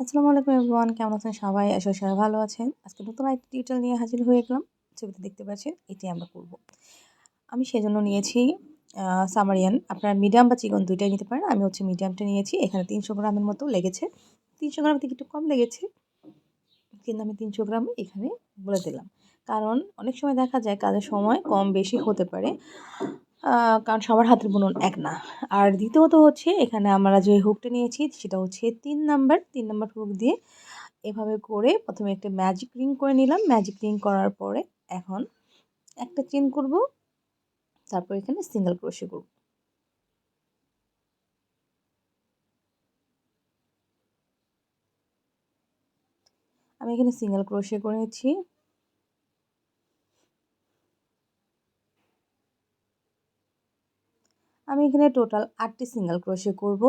আসসালামু আলাইকুম এভরিওয়ান, কেমন আছেন সবাই? আসলে সবাই ভালো আছেন। আজকে নতুন একটা টিউটোরিয়াল নিয়ে হাজির হয়ে গেলাম। ছবিতে দেখতে পাচ্ছেন, এটি আমরা করব। আমি সেজন্য নিয়েছি সামারিয়ান। আপনার মিডিয়াম বা চিকন দুইটাই নিতে পারেন। আমি হচ্ছে মিডিয়ামটা নিয়েছি। এখানে তিনশো গ্রামের মতো লেগেছে। তিনশো গ্রাম থেকে একটু কম লেগেছে, কিন্তু আমি তিনশো গ্রাম এখানে বলে দিলাম। কারণ অনেক সময় দেখা যায় কাজের সময় কম বেশি হতে পারে। কারণ সবার হাতের বুনন এক না। আর দ্বিতীয়ত হচ্ছে, এখানে আমরা যে হুকটা নিয়েছি, সেটা হচ্ছে তিন নাম্বার তিন নাম্বার হুক দিয়ে এভাবে করে প্রথমে একটা ম্যাজিক রিং করে নিলাম। ম্যাজিক রিং করার পরে এখন একটা চেন করব, তারপর এখানে সিঙ্গেল ক্রোশে করব। আমি এখানে সিঙ্গেল ক্রোশে করেছি। আমি এখানে টোটাল আটটি সিঙ্গেল ক্রোশে করব।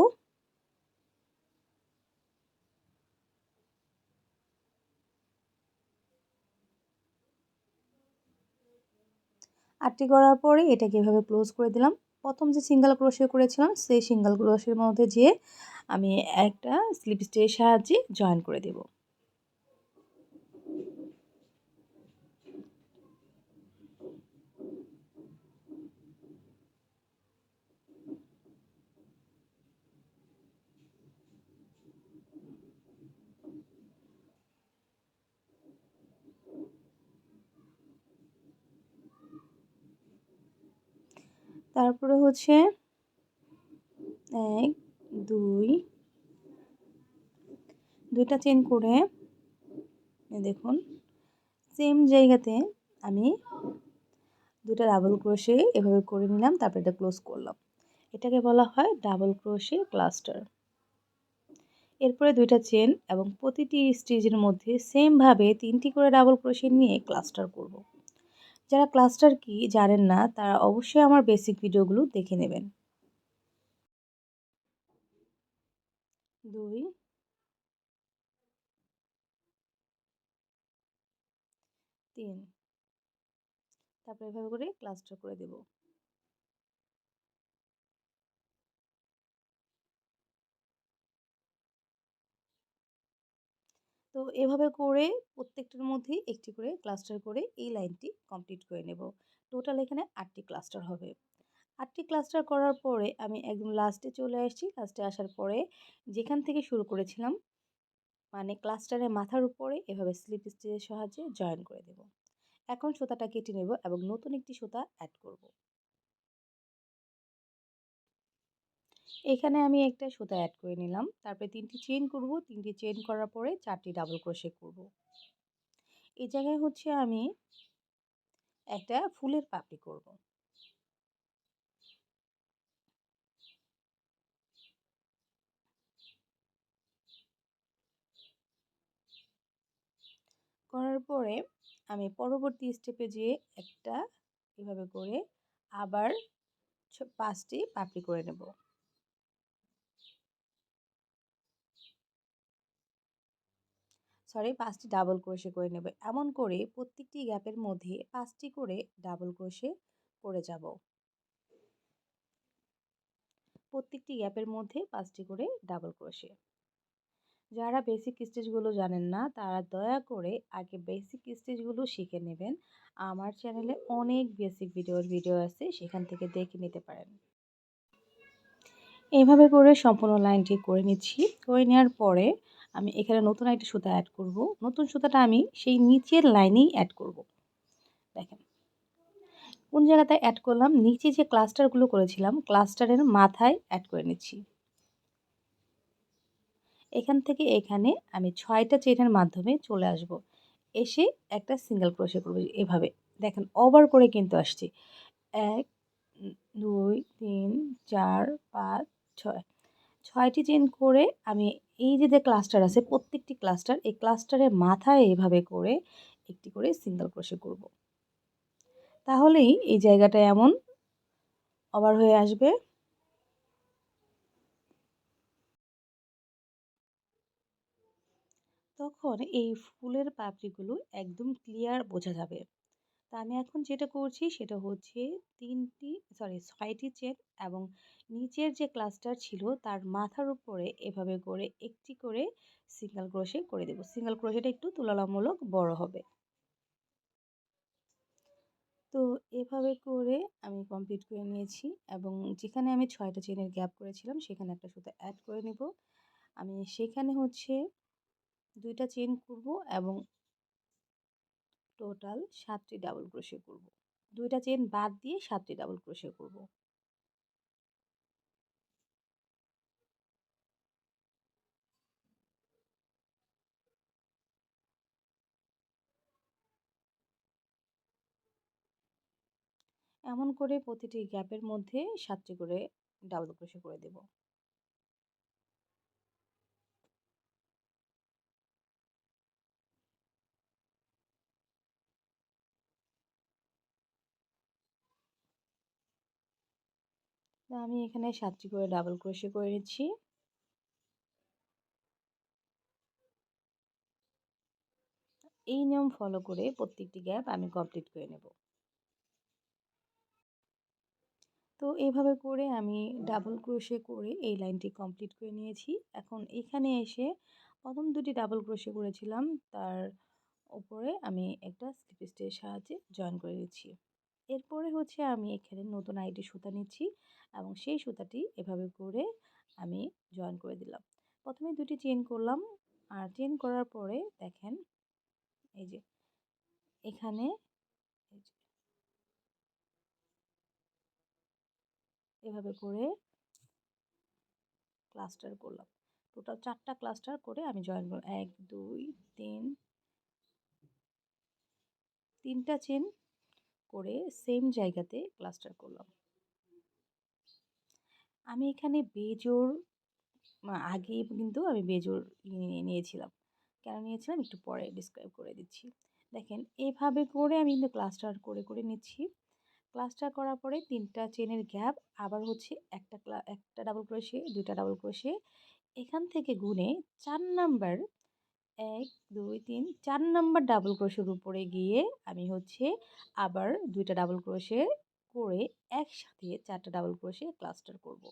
আটটি করার পরে এটাকে এভাবে ক্লোজ করে দিলাম। প্রথম যে সিঙ্গেল ক্রোশে করেছিলাম, সেই সিঙ্গেল ক্রোশের মধ্যে যেয়ে আমি একটা স্লিপ স্টের সাহায্যে জয়েন করে দেবো। তারপরে হচ্ছে এক, দুই, দুইটা চেন করে দেখুন সেম জায়গাতে আমি দুটা ডাবল ক্রোশে এভাবে করে নিলাম, তারপর এটা ক্লোজ করলাম এটাকে বলা হয় ডাবল ক্রোশে ক্লাস্টার এরপরে দুইটা চেন এবং প্রতিটি স্টিচের মধ্যে সেমভাবে তিনটি করে ডাবল ক্রোশে নিয়ে ক্লাস্টার করব। যারা ক্লাস্টার কি জানেন না, তারা অবশ্যই আমার বেসিক ভিডিওগুলো দেখে নেবেন। দুই। তিন। তারপরে এভাবে করে ক্লাস্টার করে দেব। তো এভাবে করে প্রত্যেকটার মধ্যেই একটি করে ক্লাস্টার করে এই লাইনটি কমপ্লিট করে নেব। টোটাল এখানে আটটি ক্লাস্টার হবে। আটটি ক্লাস্টার করার পরে আমি একদম লাস্টে চলে আসছি। লাস্টে আসার পরে যেখান থেকে শুরু করেছিলাম মানে ক্লাস্টারের মাথার উপরে এভাবে স্লিপ স্টিচের সাহায্যে জয়েন করে দেব। এখন সুতাটা কেটে নেব এবং নতুন একটি সুতা অ্যাড করব। এখানে আমি একটা সুতা অ্যাড করে নিলাম। তারপরে তিনটি চেন করব। তিনটি চেন করার পরে চারটি ডাবল ক্রোশে করব। এই জায়গায় হচ্ছে আমি একটা ফুলের পাপড়ি করব। করার পরে আমি পরবর্তী স্টেপে যেয়ে একটা এভাবে করে আবার পাঁচটি পাপড়ি করে নেব। সরি পাঁচটি ডাবল ক্রোশে করে নেব। এমন করে প্রত্যেকটি গ্যাপের মধ্যে পাঁচটি করে ডাবল ক্রোশে করে যাব। প্রত্যেকটি গ্যাপের মধ্যে পাঁচটি করে ডাবল ক্রোশে যারা বেসিক স্টেজগুলো জানেন না, তারা দয়া করে আগে বেসিক স্টেজগুলো শিখে নেবেন। আমার চ্যানেলে অনেক বেসিক ভিডিওর ভিডিও আছে, সেখান থেকে দেখে নিতে পারেন। এইভাবে করে সম্পূর্ণ লাইনটি করে নিচ্ছি। করে নেওয়ার পরে আমি এখানে নতুন একটা সুতা অ্যাড করব। নতুন সুতাটা আমি সেই নিচের লাইনেই অ্যাড করব। দেখেন, কোন জায়গাতে অ্যাড করলাম? নিচে যে ক্লাস্টারগুলো করেছিলাম ক্লাস্টারের মাথায় অ্যাড করে নিচ্ছি। এখান থেকে এখানে আমি ছয়টা চেনের মাধ্যমে চলে আসব। এসে একটা সিঙ্গেল ক্রোশে করব এভাবে। দেখেন ওভার করে কিন্তু আসছি। এক, দুই, তিন, চার, পাঁচ, ছয়। ছয়টি চেন করে আমি এই যে যে ক্লাস্টার আছে, প্রত্যেকটি ক্লাস্টার এই ক্লাস্টারের মাথায় এভাবে করে একটি করে সিঙ্গেল ক্রোশে করব। তাহলেই এই জায়গাটা এমন ওভার হয়ে আসবে। তখন এই ফুলের পাপড়িগুলো একদম ক্লিয়ার বোঝা যাবে। তা আমি এখন যেটা করছি সেটা হচ্ছে তিনটি সরি ছয়টি চেন এবং নিচের যে ক্লাস্টার ছিল তার মাথার উপরে এভাবে করে একটি করে সিঙ্গেল ক্রোশে করে দেব। সিঙ্গেল ক্রোশেটা একটু তুলনামূলক বড় হবে। তো এভাবে করে আমি কমপ্লিট করে নিয়েছি এবং যেখানে আমি ছয়টা চেনের গ্যাপ করেছিলাম সেখানে একটা সুতো অ্যাড করে নেব। আমি সেখানে হচ্ছে দুইটা চেন করব এবং টোটাল সাতটি ডাবল ক্রোশে করব। দুইটা চেন বাদ দিয়ে সাতটি ডাবল ক্রোশে করব। এমন করে প্রতিটি গ্যাপের মধ্যে সাতটি করে ডাবল ক্রোশে করে দেব। আমি এখানে সাতটি করে ডাবল ক্রোশে করে নিচ্ছি। এই নিয়ম ফলো করে প্রত্যেকটি গ্যাপ আমি কমপ্লিট করে নেব। তো এইভাবে করে আমি ডাবল ক্রোশে করে এই লাইনটি কমপ্লিট করে নিয়েছি। এখন এখানে এসে প্রথম দুটি ডাবল ক্রোশে করেছিলাম, তার উপরে আমি একটা স্লিপ সাহায্যে জয়েন করে দিচ্ছি এরপরে হচ্ছে আমি এখানে নতুন আইডি সুতা নিচ্ছি এবং সেই সুতাটি এভাবে করে আমি জয়েন করে দিলাম। প্রথমে দুটি চেন করলাম আর চেন করার পরে দেখেন এই যে এখানে এভাবে করে ক্লাস্টার করলাম। টোটাল চারটা ক্লাস্টার করে আমি জয়েন করলাম। এক, দুই, তিন, তিনটা চেন করে সেম জায়গাতে ক্লাস্টার করলাম। আমি এখানে বেজোর আগে কিন্তু আমি বেজোর নিয়েছিলাম। কেন নিয়েছিলাম? একটু পরে ডিসক্রাইব করে দিচ্ছি। দেখেন, এভাবে করে আমি কিন্তু ক্লাস্টার করে করে নিচ্ছি। ক্লাস্টার করার পরে তিনটা চেনের গ্যাপ আবার হচ্ছে একটা একটা ডাবল ক্রোশে দুইটা ডাবল ক্রোশে এখান থেকে গুনে চার নাম্বার এক, দুই, তিন, চার নাম্বার ডাবল ক্রোশের উপরে গিয়ে আমি হচ্ছে আবার দুইটা ডাবল ক্রোশে করে একসাথে চারটা ডাবল ক্রোশে ক্লাস্টার করব।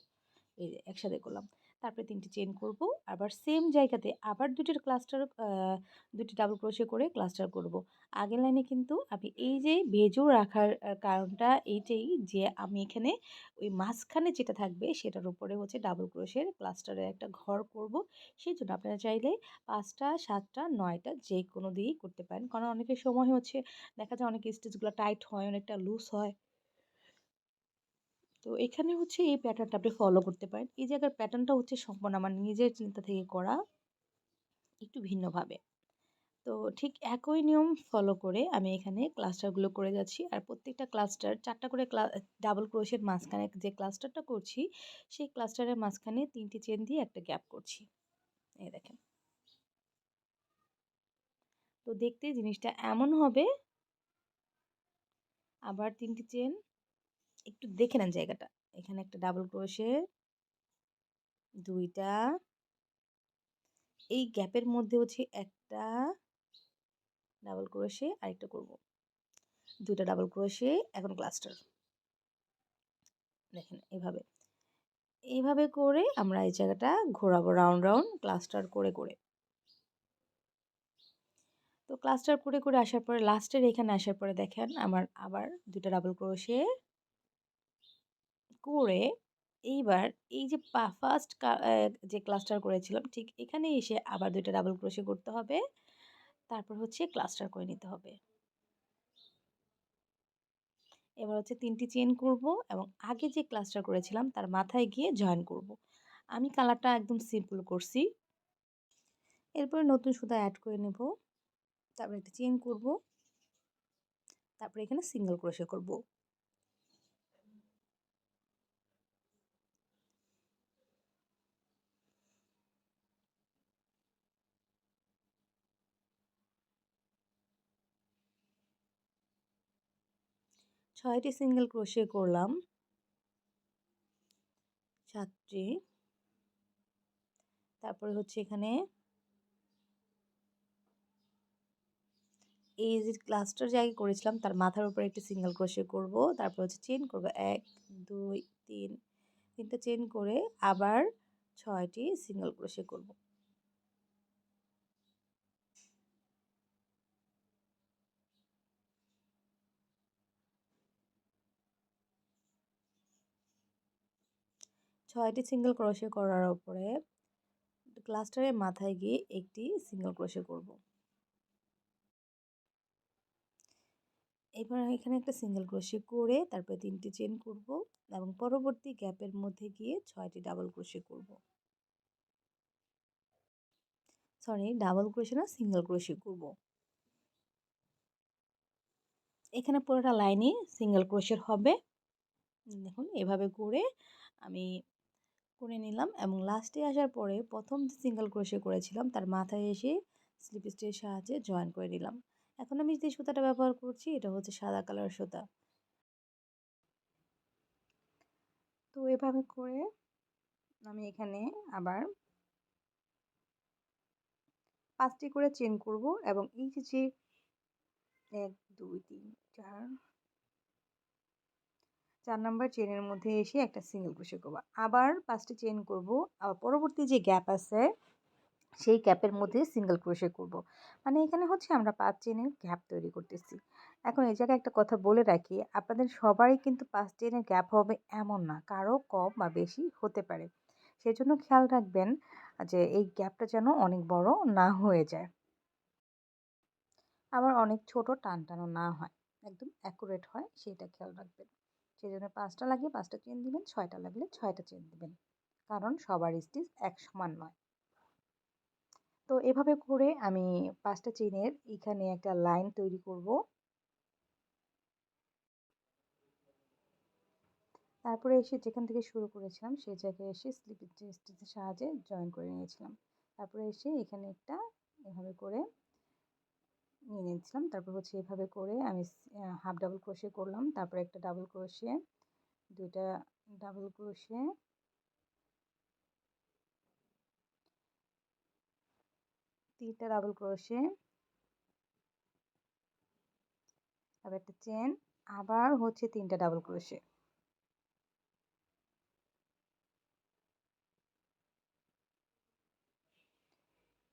এই যে একসাথে করলাম। তারপরে তিনটি চেন করব। আবার সেম জায়গাতে আবার দুটির ক্লাস্টার দুটি ডাবল ক্রোশে করে ক্লাস্টার করব। আগের লাইনে কিন্তু আমি এই যে বেজো রাখার কারণটা এইটাই যে আমি এখানে ওই মাঝখানে যেটা থাকবে সেটার উপরে হচ্ছে ডাবল ক্রোশের ক্লাস্টারের একটা ঘর করব। সেই জন্য আপনারা চাইলে পাঁচটা, সাতটা, নয়টা যে কোনো দিয়েই করতে পারেন। কারণ অনেকের সময় হচ্ছে দেখা যায় অনেক স্টিচগুলো টাইট হয়, অনেকটা লুজ হয়। তো এখানে হচ্ছে এই প্যাটার্নটা আপনি ফলো করতে পারেন। এই জায়গার প্যাটার্নটা হচ্ছে সম্পূর্ণ আমার নিজের চিন্তা থেকে করা একটু ভিন্নভাবে। তো ঠিক একই নিয়ম ফলো করে আমি এখানে ক্লাস্টারগুলো করে যাচ্ছি। আর প্রত্যেকটা ক্লাস্টার চারটা করে ডাবল ক্রোশের মাঝখানে যে ক্লাস্টারটা করছি, সেই ক্লাস্টারের মাঝখানে তিনটি চেন দিয়ে একটা গ্যাপ করছি। এই দেখেন। তো দেখতে জিনিসটা এমন হবে, আবার তিনটি চেন একটু দেখে নেন জায়গাটা। এখানে একটা ডাবল ক্রোশে দুইটা এই গ্যাপের মধ্যে হচ্ছে একটা ডাবল ক্রোশে আরেকটা করব। দুইটা ডাবল ক্রোশে, এখন ক্লাস্টার। দেখেন এভাবে। এইভাবে করে আমরা এই জায়গাটা ঘোরাবো রাউন্ড রাউন্ড, ক্লাস্টার করে করে। তো ক্লাস্টার করে করে আসার পরে, লাস্টের এখানে আসার পরে দেখেন আমার আবার দুটা ডাবল ক্রোশে করে এইবার এই যে ফার্স্ট যে ক্লাস্টার করেছিলাম, ঠিক এখানে এসে আবার দুইটা ডাবল ক্রোশে করতে হবে। তারপর হচ্ছে ক্লাস্টার করে নিতে হবে। এবার হচ্ছে তিনটি চেন করব এবং আগে যে ক্লাস্টার করেছিলাম, তার মাথায় গিয়ে জয়েন করব। আমি কালারটা একদম সিম্পল করছি। এরপরে নতুন সুতা অ্যাড করে নেব। তারপর একটা চেন করব। তারপরে এখানে সিঙ্গেল ক্রোশে করব। ছয়টি সিঙ্গেল ক্রোশে করলাম। সাতটি। তারপরে হচ্ছে এখানে এই যে ক্লাসটার জায়গায় করেছিলাম, তার মাথার উপরে একটি সিঙ্গেল ক্রোশে করব। তারপর হচ্ছে চেন করব। এক, দুই, তিন, তিনটা চেন করে আবার ছয়টি সিঙ্গেল ক্রোশে করব। ছয়টি সিঙ্গেল ক্রোশে করার উপরে ক্লাস্টারের মাথায় গিয়ে একটি সিঙ্গেল ক্রোশে করব। এবার এখানে একটা সিঙ্গেল ক্রোশে করে তারপরে তিনটি চেন করব এবং পরবর্তী গ্যাপের মধ্যে গিয়ে ছয়টি ডাবল ক্রোশে করব। সরি ডাবল ক্রোশে না সিঙ্গেল ক্রোশে করব। এখানে পুরোটা লাইনে সিঙ্গেল ক্রোশের হবে। দেখুন, এভাবে করে আমি করে নিলাম এবং লাস্টে আসার পরে প্রথম যে সিঙ্গেল ক্রোশে করেছিলাম, তার মাথায় এসে স্লিপ স্টিচের সাহায্যে জয়েন করে নিলাম। এখন আমি যে সুতাটা ব্যবহার করছি, এটা হচ্ছে সাদা কালার সুতা। তো এভাবে করে আমি এখানে আবার পাঁচটি করে চেন করব এবং এই যে যে, এক, দুই, তিন, চার চার নাম্বার চেনের মধ্যে এসে একটা সিঙ্গেল ক্রোশে করব। আবার পাঁচটি চেন করব, আবার পরবর্তী যে গ্যাপ আছে, সেই গ্যাপের মধ্যে সিঙ্গেল ক্রোশে করব। মানে এখানে হচ্ছে আমরা পাঁচ চেনের গ্যাপ তৈরি করতেছি। এখন এই জায়গায় একটা কথা বলে রাখি, আপনাদের সবারই কিন্তু পাঁচ চেনের গ্যাপ হবে এমন না, কারও কম বা বেশি হতে পারে। সেজন্য খেয়াল রাখবেন যে এই গ্যাপটা যেন অনেক বড় না হয়ে যায়। আবার অনেক ছোট টান টানো না হয়, একদম অ্যাকুরেট হয়, সেটা খেয়াল রাখবেন। সেই জন্য পাঁচটা লাগলে পাঁচটা চেন দিবেন, ছয়টা লাগলে ছয়টা চেন দিবেন। কারণ সবার স্টিচ এক সমান নয়। তো এভাবে করে আমি পাঁচটা চেনের এখানে একটা লাইন তৈরি করব। তারপরে এসে যেখান থেকে শুরু করেছিলাম সেই জায়গায় এসে স্লিপ স্টিচের সাহায্যে জয়েন করে নিয়েছিলাম। তারপরে এসে এখানে একটা এভাবে করে নিয়ে নিয়েছিলাম। তারপর হচ্ছে এভাবে করে আমি হাফ ডাবল ক্রোশে করলাম। তারপর একটা ডাবল ক্রোশে দুইটা ডাবল ক্রোশে তিনটা ডাবল ক্রোশে তারপর একটা চেন, আবার হচ্ছে তিনটা ডাবল ক্রোশে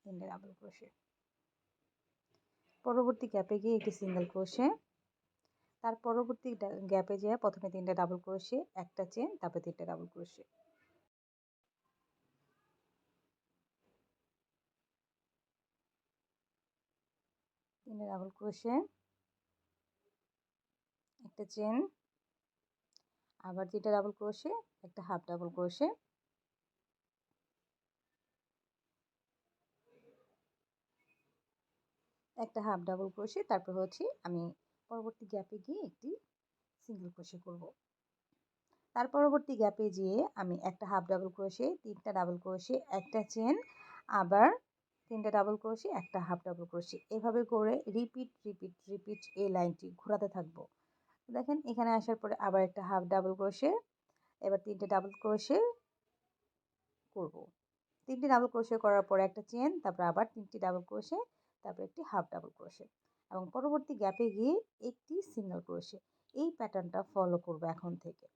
তিনটা ডাবল ক্রোশে পরবর্তী গ্যাপে গিয়ে একটি সিঙ্গেল ক্রোশে তার পরবর্তী গ্যাপে যেয়ে প্রথমে তিনটা ডাবল ক্রোশে একটা চেন তারপরে তিনটা ডাবল ক্রোশে তিনটা ডাবল ক্রোশে একটা চেন আবার তিনটা ডাবল ক্রোশে একটা হাফ ডাবল ক্রোশে একটা হাফ ডাবল ক্রোশে তারপর হচ্ছে আমি পরবর্তী গ্যাপে গিয়ে একটি সিঙ্গেল ক্রোশে করব। তার পরবর্তী গ্যাপে গিয়ে আমি একটা হাফ ডাবল ক্রোশে তিনটা ডাবল ক্রোশে একটা চেন আবার তিনটা ডাবল ক্রোশে একটা হাফ ডাবল ক্রোশে এভাবে করে রিপিট রিপিট রিপিট এই লাইনটি ঘোরাতে থাকব। দেখেন, এখানে আসার পরে আবার একটা হাফ ডাবল ক্রোশে এবার তিনটে ডাবল ক্রোশে করব। তিনটে ডাবল ক্রোশে করার পরে একটা চেন তারপর আবার তিনটি ডাবল ক্রোশে তারপর একটি হাফ ডাবল ক্রোশে এবং পরবর্তী গ্যাপে গিয়ে একটি সিঙ্গেল ক্রোশে এই প্যাটার্নটা ফলো করব এখন থেকে।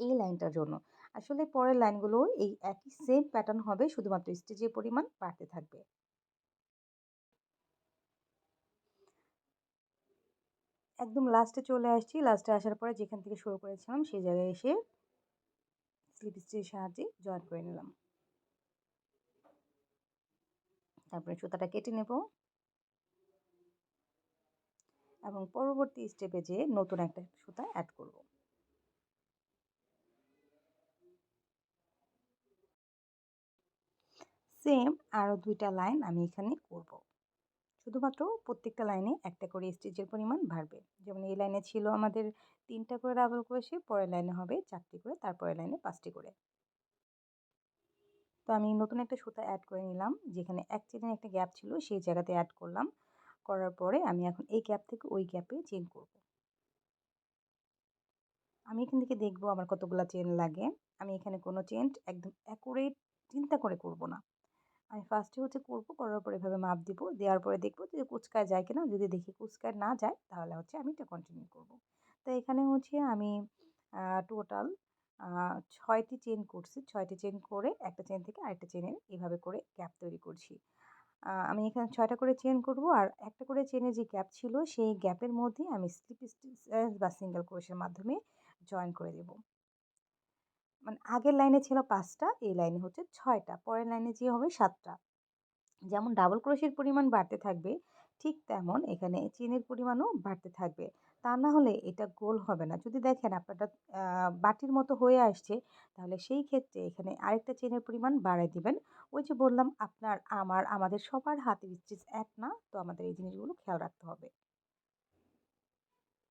এই লাইনটার জন্য। আসলে পরের লাইনগুলো এই একই সেম প্যাটার্ন হবে, শুধুমাত্র স্টেজের পরিমাণ বাড়তে থাকবে। একদম লাস্টে চলে আসছি। লাস্টে আসার পরে যেখান থেকে শুরু করেছিলাম, সেই জায়গায় এসে স্লিপ স্টিচের সাহায্যে জয়েন করে নিলাম। তারপরে সুতাটা কেটে নেব। এবং পরবর্তী স্টেপে যে নতুন একটা সুতা অ্যাড করব। সেম আরও দুইটা লাইন আমি এখানে করব। শুধুমাত্র প্রত্যেকটা লাইনে একটা করে স্টিচের পরিমাণ বাড়বে। যেমন এই লাইনে ছিল আমাদের তিনটা করে ডাবল ক্রোশে পরের লাইনে হবে চারটি করে, তারপরের লাইনে পাঁচটি করে। তো আমি নতুন একটা সুতা অ্যাড করে নিলাম। যেখানে এক চেনের একটা গ্যাপ ছিল, সেই জায়গাতে অ্যাড করলাম। করার পরে আমি এখন এই গ্যাপ থেকে ওই গ্যাপে চেন করব। আমি এখান থেকে দেখব আমার কতগুলো চেন লাগে। আমি এখানে কোনো চেন একদম অ্যাকুরেট চিন্তা করে করব না। আমি ফার্স্টে হচ্ছে করব, করার পরে এভাবে মাপ দিব। দেওয়ার পরে দেখব যে কুচকায় যায় কিনা। যদি দেখি কুচকায় না যায়, তাহলে হচ্ছে আমি এটা কন্টিনিউ করব। তো এখানে হচ্ছে আমি টোটাল ছয়টি চেন করছি। ছয়টি চেন করে একটা চেন থেকে আরেকটা চেনের এভাবে করে গ্যাপ তৈরি করছি। আমি এখানে ছয়টা করে চেন করব আর একটা করে চেনে যে গ্যাপ ছিল সেই গ্যাপের মধ্যে আমি স্লিপ স্টিচ বা সিঙ্গেল ক্রোশের মাধ্যমে জয়েন করে দেব। মানে আগের লাইনে ছিল পাঁচটা, এই লাইনে হচ্ছে ছয়টা, পরের লাইনে যে হবে সাতটা। যেমন ডাবল ক্রোশের পরিমাণ বাড়তে থাকবে, ঠিক তেমন এখানে চেনের পরিমাণও বাড়তে থাকবে। তা না হলে এটা গোল হবে না। যদি দেখেন আপনারটা বাটির মতো হয়ে আসছে, তাহলে সেই ক্ষেত্রে এখানে আরেকটা চেনের পরিমাণ বাড়াই দিবেন। ওই যে বললাম, আপনার, আমার, আমাদের সবার হাতের স্টিচ এক না, তো আমাদের এই জিনিসগুলো খেয়াল রাখতে হবে।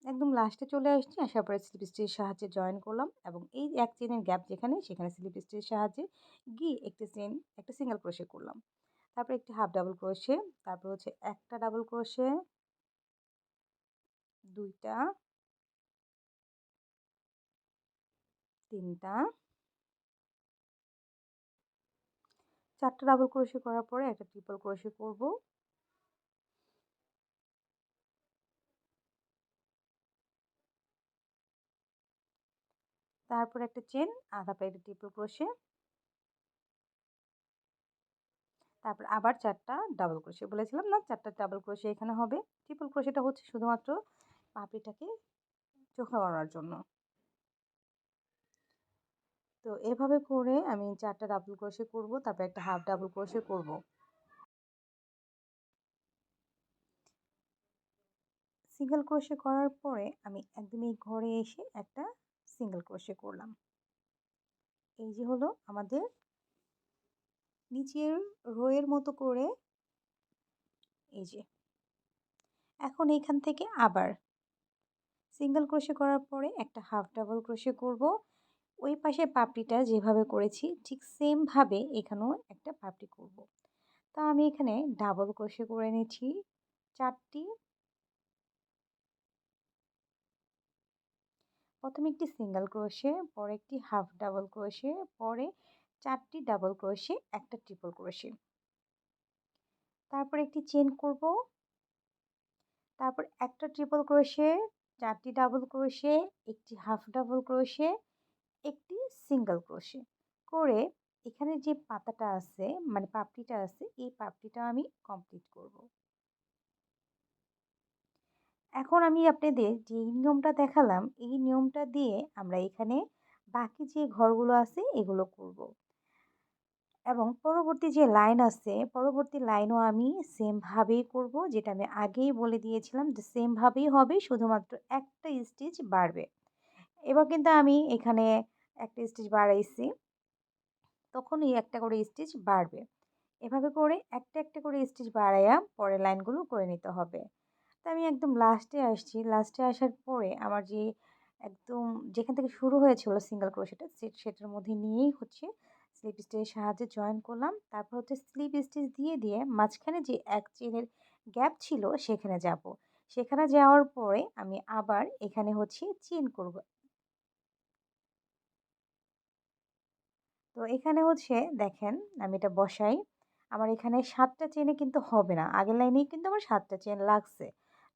একদম লাস্টে চলে আসছি আসার পরে স্লিপ স্টিচের সাহায্যে জয়েন করলাম এবং এই এক চেনের গ্যাপ যেখানে, সেখানে স্লিপ স্টিচের সাহায্যে গিয়ে একটা চেন একটা সিঙ্গেল ক্রোশে করলাম। তারপরে একটি হাফ ডাবল ক্রোশে তারপর হচ্ছে একটা ডাবল ক্রোশে দুইটা। তিনটা। চারটা ডাবল ক্রোশে করার পরে একটা ট্রিপল ক্রোশে করব। তারপর একটা চেন আধা প্যাকেট ট্রিপল ক্রোশে তারপর আবার চারটা ডাবল ক্রোশে বলেছিলাম না? চারটা ডাবল ক্রোশে এখানে হবে। ট্রিপল ক্রোশেটা হচ্ছে শুধুমাত্র পাপড়িটাকে চোখা করার জন্য। তো এভাবে করে আমি চারটা ডাবল ক্রোশে করব, তারপর একটা হাফ ডাবল ক্রোশে করব। সিঙ্গেল ক্রোশে করার পরে আমি একদম এই ঘরে এসে একটা সিঙ্গেল ক্রোশে করলাম। এই যে হলো আমাদের নিচের রোয়ের মতো করে, এই যে। এখন এখান থেকে আবার সিঙ্গেল ক্রোশে করার পরে একটা হাফ ডাবল ক্রোশে করব। ওই পাশে পাপড়িটা যেভাবে করেছি ঠিক সেমভাবে এখানেও একটা পাপড়ি করব। তা আমি এখানে ডাবল ক্রোশে করে নিচ্ছি। চারটি প্রথমে একটি সিঙ্গেল ক্রোশে পরে একটি হাফ ডাবল ক্রোশে পরে চারটি ডাবল ক্রোশে একটা ট্রিপল ক্রোশে তারপর একটি চেন করব। তারপর একটা ট্রিপল ক্রোশে চারটি ডাবল ক্রোশে একটি হাফ ডাবল ক্রোশে একটি সিঙ্গেল ক্রোশে করে এখানে যে পাতাটা আছে মানে পাপড়িটা আছে, এই পাপড়িটা আমি কমপ্লিট করব এখন আমি আপনাদের যে নিয়মটা দেখালাম, এই নিয়মটা দিয়ে আমরা এখানে বাকি যে ঘরগুলো আছে, এগুলো করব। এবং পরবর্তী যে লাইন আছে, পরবর্তী লাইনও আমি সেমভাবেই করব, যেটা আমি আগেই বলে দিয়েছিলাম যে সেমভাবেই হবে, শুধুমাত্র একটা স্টিচ বাড়বে। এবার কিন্তু আমি এখানে একটা স্টিচ বাড়াইছি, তখনই একটা করে স্টিচ বাড়বে। এভাবে করে একটা একটা করে স্টিচ বাড়াইয়া পরে লাইনগুলো করে নিতে হবে। তো আমি একদম লাস্টে আসছি। লাস্টে আসার পরে আমার যে একদম যেখান থেকে শুরু হয়েছিল সিঙ্গেল ক্রোশেটা সেটার মধ্যে নিয়েই হচ্ছে স্লিপ স্টিচের সাহায্যে জয়েন করলাম। তারপর হচ্ছে স্লিপ স্টিচ দিয়ে দিয়ে মাঝখানে যে এক চেনের গ্যাপ ছিল, সেখানে যাব। সেখানে যাওয়ার পরে আমি আবার এখানে হচ্ছে চেন করব। তো এখানে হচ্ছে দেখেন, আমি এটা বসাই। আমার এখানে সাতটা চেনে কিন্তু হবে না। আগের লাইনেই কিন্তু আমার সাতটা চেন লাগছে।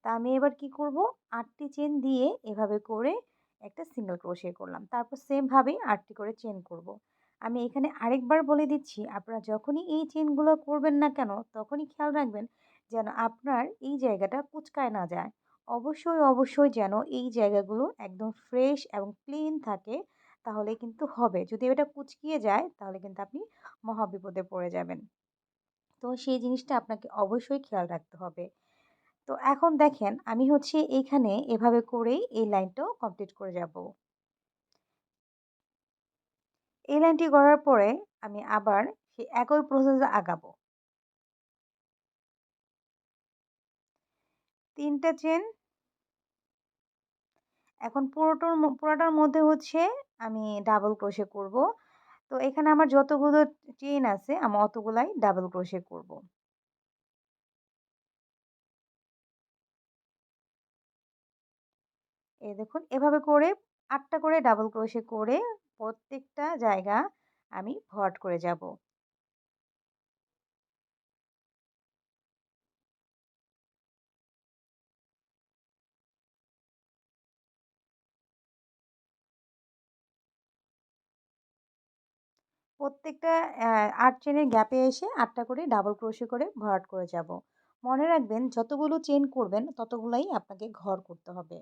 তা আমি এবার কি করব? আটটি চেন দিয়ে এভাবে করে একটা সিঙ্গেল ক্রোশে করলাম। তারপর সেমভাবেই আটটি করে চেন করব। আমি এখানে আরেকবার বলে দিচ্ছি, আপনারা যখনই এই চেনগুলো করবেন না কেন, তখনই খেয়াল রাখবেন যেন আপনার এই জায়গাটা কুচকায় না যায়। অবশ্যই অবশ্যই যেন এই জায়গাগুলো একদম ফ্রেশ এবং ক্লিন থাকে, তাহলে কিন্তু হবে। যদি এটা কুচকিয়ে যায়, তাহলে কিন্তু আপনি মহাবিপদে পড়ে যাবেন। তো সেই জিনিসটা আপনাকে অবশ্যই খেয়াল রাখতে হবে। তো এখন দেখেন, আমি হচ্ছে এইখানে এভাবে করেই এই লাইনটাও কমপ্লিট করে যাব। এই লাইনটি করার পরে আমি আবার সেই একই প্রসেসে আগাবো। তিনটা চেন এখন পুরোটার পুরোটার মধ্যে হচ্ছে আমি ডাবল ক্রোশে করব। তো এখানে আমার যতগুলো চেন আছে, আমি অতগুলাই ডাবল ক্রোশে করব। এই দেখুন, এভাবে করে আটটা করে ডাবল ক্রোশে করে প্রত্যেকটা জায়গা আমি ভট করে যাব। প্রত্যেকটা আট চেনের গ্যাপে এসে আটটা করে ডাবল ক্রোশে করে ভরাট করে যাব। মনে রাখবেন, যতগুলো চেন করবেন, ততগুলোই আপনাকে ঘর করতে হবে।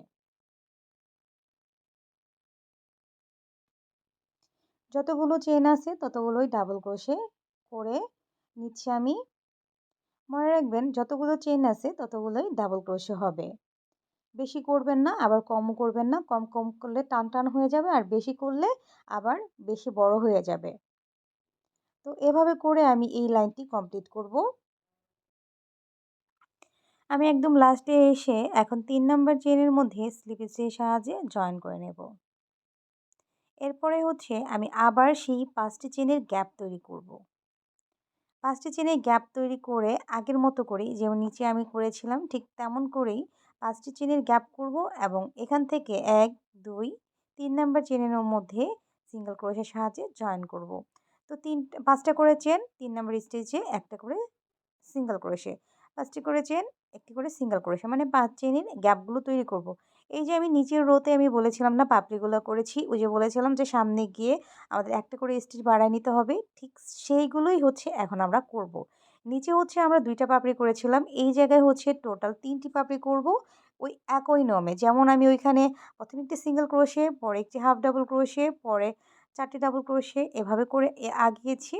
যতগুলো চেন আছে, ততগুলোই ডাবল ক্রোশে করে নিচ্ছি আমি। মনে রাখবেন, যতগুলো চেন আছে, ততগুলোই ডাবল ক্রোশে হবে। বেশি করবেন না, আবার কমও করবেন না। কম কম করলে টান টান হয়ে যাবে, আর বেশি করলে আবার বেশি বড় হয়ে যাবে। তো এভাবে করে আমি এই লাইনটি কমপ্লিট করব। আমি একদম লাস্টে এসে এখন তিন নাম্বার চেনের মধ্যে স্লিপেসের সাহায্যে জয়েন করে নেব। এরপরে হচ্ছে আমি আবার সেই পাঁচটি চেনের গ্যাপ তৈরি করব। পাঁচটি চেনের গ্যাপ তৈরি করে আগের মতো করেই যেমন নিচে আমি করেছিলাম ঠিক তেমন করেই পাঁচটি চেনের গ্যাপ করব এবং এখান থেকে এক, দুই, তিন নাম্বার চেনের মধ্যে সিঙ্গেল ক্রোশের সাহায্যে জয়েন করব। তো তিন, পাঁচটা করে চেন, তিন নাম্বার স্টেজে একটা করে সিঙ্গেল ক্রোশে পাঁচটি করে চেন, একটি করে সিঙ্গেল ক্রোশে মানে পাঁচ চেনের গ্যাপগুলো তৈরি করব। এই যে আমি নিচের রোতে আমি বলেছিলাম না পাপড়িগুলো করেছি, ওই যে বলেছিলাম যে সামনে গিয়ে আমাদের একটা করে স্টিচ বাড়ায় নিতে হবে, ঠিক সেইগুলোই হচ্ছে এখন আমরা করব। নিচে হচ্ছে আমরা দুইটা পাপড়ি করেছিলাম, এই জায়গায় হচ্ছে টোটাল তিনটি পাপড়ি করব, ওই একই নিয়মে যেমন আমি ওইখানে প্রথমে একটি সিঙ্গেল ক্রোশে পরে একটি হাফ ডাবল ক্রোশে পরে চারটি ডাবল ক্রোশে এভাবে করে আগিয়েছি।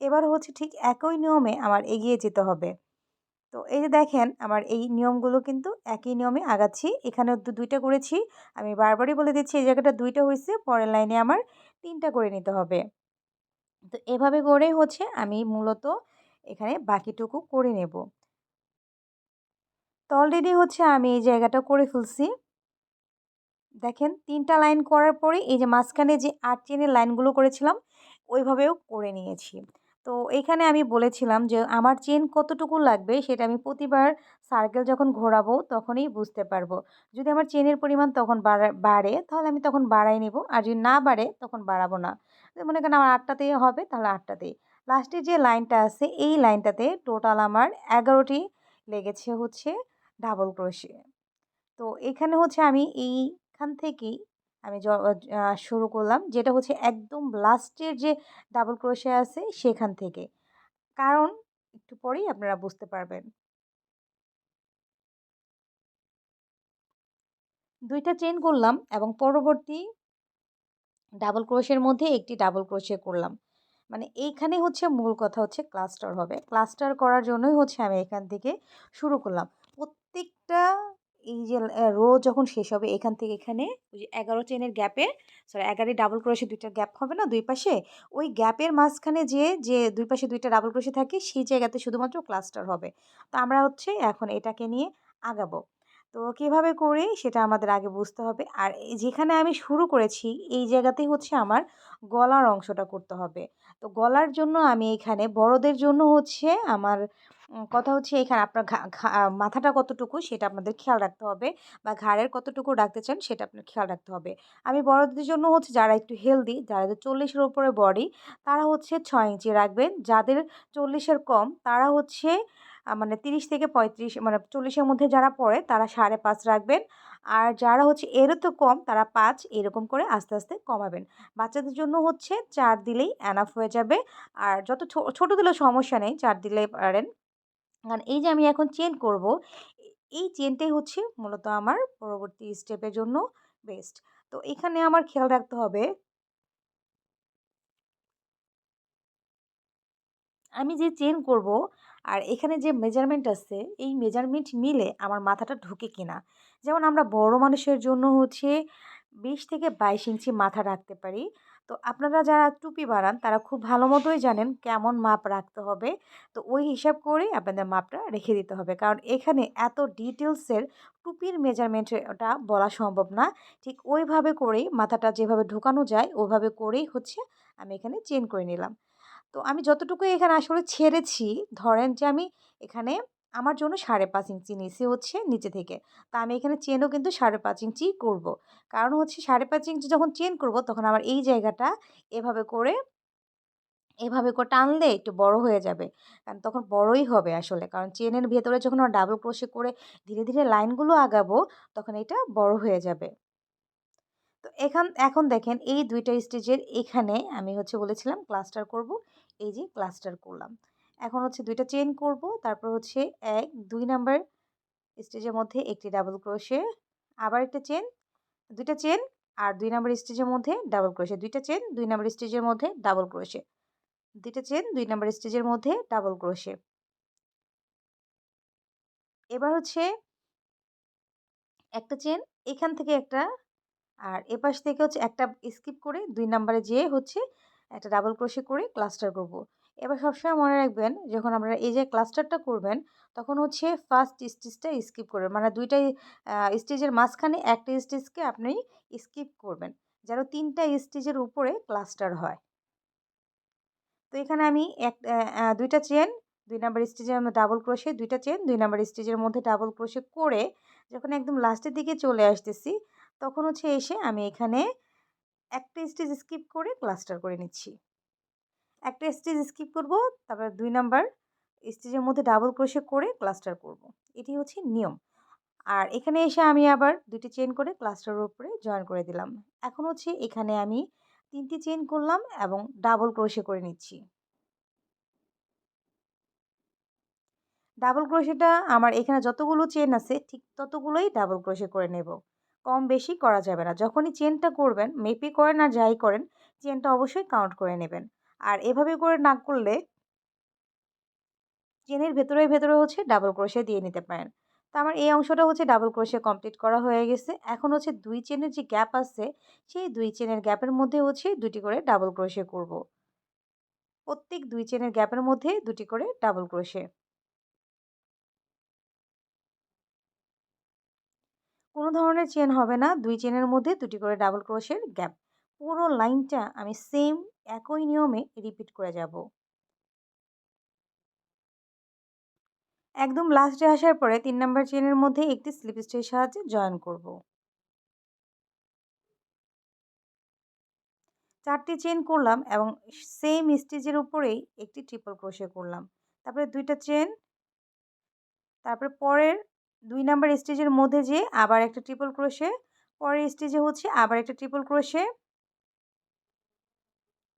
এবার হচ্ছে ঠিক একই নিয়মে আমার এগিয়ে যেতে হবে। তো এই যে দেখেন, আমার এই নিয়মগুলো কিন্তু একই নিয়মে আগাচ্ছি। এখানে দুইটা করেছি। আমি বারবারই বলে দিচ্ছি, এই জায়গাটা দুইটা হয়েছে পরের লাইনে আমার তিনটা করে নিতে হবে। তো এভাবে করেই হচ্ছে আমি মূলত এখানে বাকিটুকু করে নেব। তো অলরেডি হচ্ছে আমি এই জায়গাটা করে ফেলছি। দেখেন, তিনটা লাইন করার পরে এই যে মাঝখানে যে আট চেনের লাইনগুলো করেছিলাম, ওইভাবেও করে নিয়েছি। তো এখানে আমি বলেছিলাম যে, আমার চেন কতটুকু লাগবে সেটা আমি প্রতিবার সার্কেল যখন ঘোরাবো তখনই বুঝতে পারব। যদি আমার চেনের পরিমাণ তখন বাড়ে তাহলে আমি তখন বাড়াই নেব। আর যদি না বাড়ে তখন বাড়াবো না। মনে করেন আমার আটটাতেই হবে তাহলে আটটাতেই লাস্টে যে লাইনটা আছে এই লাইনটাতে টোটাল আমার এগারোটি লেগেছে হচ্ছে ডাবল ক্রোশে তো এখানে হচ্ছে আমি এইখান থেকেই আমি শুরু করলাম। যেটা হচ্ছে একদম লাস্টের যে ডাবল ক্রোশে আছে সেখান থেকে। কারণ একটু পরেই আপনারা বুঝতে পারবেন। দুইটা চেন করলাম এবং পরবর্তী ডাবল ক্রোশের মধ্যে একটি ডাবল ক্রোশে করলাম। মানে এইখানে হচ্ছে মূল কথা হচ্ছে ক্লাস্টার হবে। ক্লাস্টার করার জন্যই হচ্ছে আমি এখান থেকে শুরু করলাম। প্রত্যেকটা এই যে রো যখন শেষ হবে এখান থেকে এখানে, ওই যে এগারো চেনের গ্যাপে সরি এগারো ডাবল ক্রোশে দুইটা গ্যাপ হবে না, দুই পাশে? ওই গ্যাপের মাঝখানে যে যে দুই পাশে দুইটা ডাবল ক্রোশে থাকে, সেই জায়গাতে শুধুমাত্র ক্লাস্টার হবে। তো আমরা হচ্ছে এখন এটাকে নিয়ে আগাবো। তো কীভাবে করে সেটা আমাদের আগে বুঝতে হবে। আর যেখানে আমি শুরু করেছি, এই জায়গাতেই হচ্ছে আমার গলার অংশটা করতে হবে। তো গলার জন্য আমি এখানে বড়দের জন্য হচ্ছে আমার কথা হচ্ছে এখানে আপনার মাথাটা কতটুকু সেটা আপনাদের খেয়াল রাখতে হবে বা ঘাড়ের কতটুকু রাখতে চান সেটা আপনার খেয়াল রাখতে হবে। আমি বড়দের জন্য হচ্ছে যারা একটু হেলদি যাদের চল্লিশের উপরে বডি তারা হচ্ছে ছয় ইঞ্চি রাখবেন। যাদের চল্লিশের কম, তারা হচ্ছে মানে তিরিশ থেকে পঁয়ত্রিশ মানে চল্লিশের মধ্যে যারা পড়ে, তারা সাড়ে পাঁচ রাখবেন। আর যারা হচ্ছে এরও তো কম, তারা পাঁচ এরকম করে আস্তে আস্তে কমাবেন। বাচ্চাদের জন্য হচ্ছে চার দিলেই অ্যানাফ হয়ে যাবে। আর যত ছোটো দিলেও সমস্যা নেই, চার দিলেই পারেন। কারণ এই যে আমি এখন চেন করব, এই চেনটাই হচ্ছে মূলত আমার পরবর্তী স্টেপের জন্য বেস্ট তো এখানে আমার খেয়াল রাখতে হবে আমি যে চেন করব আর এখানে যে মেজারমেন্ট আছে, এই মেজারমেন্ট মিলে আমার মাথাটা ঢুকে কিনা। যেমন আমরা বড় মানুষের জন্য হচ্ছে বিশ থেকে বাইশ ইঞ্চি মাথা রাখতে পারি। তো আপনারা যারা টুপি বানান, তারা খুব ভালো মতোই জানেন কেমন মাপ রাখতে হবে। তো ওই হিসাব করেই আপনাদের মাপটা রেখে দিতে হবে। কারণ এখানে এত ডিটেলসের টুপির মেজারমেন্টটা বলা সম্ভব না। ঠিক ওইভাবে করেই মাথাটা যেভাবে ঢোকানো যায়, ওইভাবে করেই হচ্ছে আমি এখানে চেন করে নিলাম। তো আমি যতটুকু এখানে আসলে ছেড়েছি, ধরেন যে আমি এখানে আমার জন্য সাড়ে পাঁচ ইঞ্চি নিচে হচ্ছে নিচে থেকে। তা আমি এখানে চেনও কিন্তু সাড়ে পাঁচ ইঞ্চি করব। কারণ হচ্ছে সাড়ে পাঁচ ইঞ্চি যখন চেন করব তখন আমার এই জায়গাটা এভাবে করে এভাবে করে টানলে একটু বড় হয়ে যাবে। কারণ তখন বড়ই হবে আসলে। কারণ চেনের ভেতরে যখন আমরা ডাবল ক্রোশে করে ধীরে ধীরে লাইনগুলো আগাবো তখন এটা বড় হয়ে যাবে। তো এখান, এখন দেখেন এই দুইটা স্টেজের এখানে আমি হচ্ছে বলেছিলাম ক্লাস্টার করব। এই যে ক্লাস্টার করলাম। এখন হচ্ছে দুইটা চেন করব। তারপর হচ্ছে এক, দুই নাম্বার স্টেজের মধ্যে একটি ডাবল ক্রোশে আবার একটা চেন দুইটা চেন আর দুই নাম্বার স্টেজের মধ্যে ডাবল ক্রোশে দুইটা চেন দুই নাম্বার স্টেজের মধ্যে ডাবল ক্রোশে দুইটা চেন দুই নাম্বার স্টেজের মধ্যে ডাবল ক্রোশে এবার হচ্ছে একটা চেন এখান থেকে একটা আর এপাশ থেকে হচ্ছে একটা স্কিপ করে দুই নাম্বারে যেয়ে হচ্ছে একটা ডাবল ক্রোশে করে ক্লাস্টার করব। এবার সবসময় মনে রাখবেন, যখন আপনারা এই যে ক্লাস্টারটা করবেন, তখন হচ্ছে ফার্স্ট স্টিচটা স্কিপ করবেন। মানে দুইটাই স্টেজের মাঝখানে একটা স্টেজকে আপনি স্কিপ করবেন, যেন তিনটা স্টেজের উপরে ক্লাস্টার হয়। তো এখানে আমি এক দুইটা চেন দুই নাম্বার স্টেজের মধ্যে ডাবল ক্রোশে দুইটা চেন দুই নাম্বার স্টেজের মধ্যে ডাবল ক্রোশে করে যখন একদম লাস্টের দিকে চলে আসতেছি, তখন হচ্ছে এসে আমি এখানে একটা স্টেজ স্কিপ করে ক্লাস্টার করে নিচ্ছি। একটা স্টেজ স্কিপ করব, তারপর দুই নাম্বার স্টেজের মধ্যে ডাবল ক্রোশে করে ক্লাস্টার করব। এটি হচ্ছে নিয়ম। আর এখানে এসে আমি আবার দুটি চেন করে ক্লাস্টারের উপরে জয়েন করে দিলাম। এখন হচ্ছে এখানে আমি তিনটি চেন করলাম এবং ডাবল ক্রোশে করে নিচ্ছি। ডাবল ক্রোশেটা আমার এখানে যতগুলো চেন আছে, ঠিক ততগুলোই ডাবল ক্রোশে করে নেব। কম বেশি করা যাবে না। যখনই চেনটা করবেন মেপে করেন আর যাই করেন চেনটা অবশ্যই কাউন্ট করে নেবেন। আর এভাবে করে না করলে চেনের ভেতরে ভেতরে হচ্ছে ডাবল ক্রোশে দিয়ে নিতে পারেন। তো আমার এই অংশটা হচ্ছে ডাবল ক্রোশে কমপ্লিট করা হয়ে গেছে। এখন হচ্ছে দুই চেনের যে গ্যাপ আছে, সেই দুই চেনের গ্যাপের মধ্যে হচ্ছে দুটি করে ডাবল ক্রোশে করব। প্রত্যেক দুই চেনের গ্যাপের মধ্যে দুটি করে ডাবল ক্রোশে কোনো ধরনের চেন হবে না। দুই চেনের মধ্যে দুটি করে ডাবল ক্রোশের গ্যাপ পুরো লাইনটা আমি সেম একই নিয়মে রিপিট করে যাব। একদম লাস্টে আসার পরে তিন নাম্বার চেনের মধ্যে একটি স্লিপ স্টের সাহায্যে জয়েন করব। চারটি চেন করলাম এবং সেম স্টিচের উপরেই একটি ট্রিপল ক্রোশে করলাম। তারপরে দুইটা চেন তারপরে পরের দুই নাম্বার স্টেজের মধ্যে যে আবার একটা ট্রিপল ক্রোশে পরের স্টেজে হচ্ছে আবার একটা ট্রিপল ক্রোশে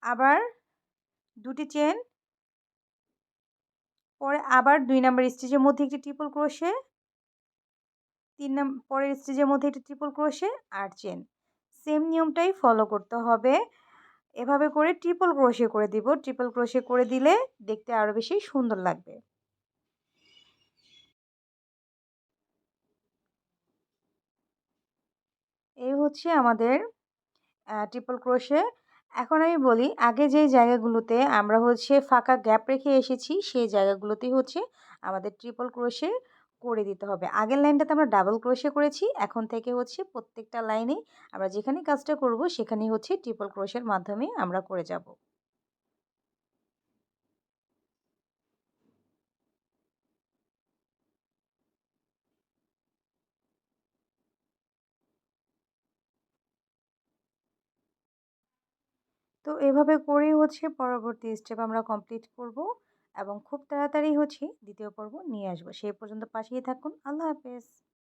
আবার দুটি চেন। পরে আবার দুই নাম্বার স্টেজের মধ্যে একটি ট্রিপল ক্রোশে তিন নাম্বার পরের স্টেজের মধ্যে একটি ট্রিপল ক্রোশে আর চেন। সেম নিয়মটাই ফলো করতে হবে। এভাবে করে ট্রিপল ক্রোশে করে দিব। ট্রিপল ক্রোশে করে দিলে দেখতে আরও বেশি সুন্দর লাগবে। এই হচ্ছে আমাদের ট্রিপল ক্রোশে এখন আমি বলি, আগে যে জায়গাগুলোতে আমরা হচ্ছে ফাঁকা গ্যাপ রেখে এসেছি, সেই জায়গাগুলোতেই হচ্ছে আমাদের ট্রিপল ক্রোশে করে দিতে হবে। আগের লাইনটাতে আমরা ডাবল ক্রোশে করেছি, এখন থেকে হচ্ছে প্রত্যেকটা লাইনেই আমরা যেখানে কাজটা করব, সেখানেই হচ্ছে ট্রিপল ক্রোশের মাধ্যমে আমরা করে যাব। তো এভাবে করেই হচ্ছে পরবর্তী স্টেপ আমরা কমপ্লিট করব এবং খুব তাড়াতাড়ি হচ্ছে দ্বিতীয় পর্ব নিয়ে আসব। সেই পর্যন্ত পাশেই থাকুন। আল্লাহ হাফেজ।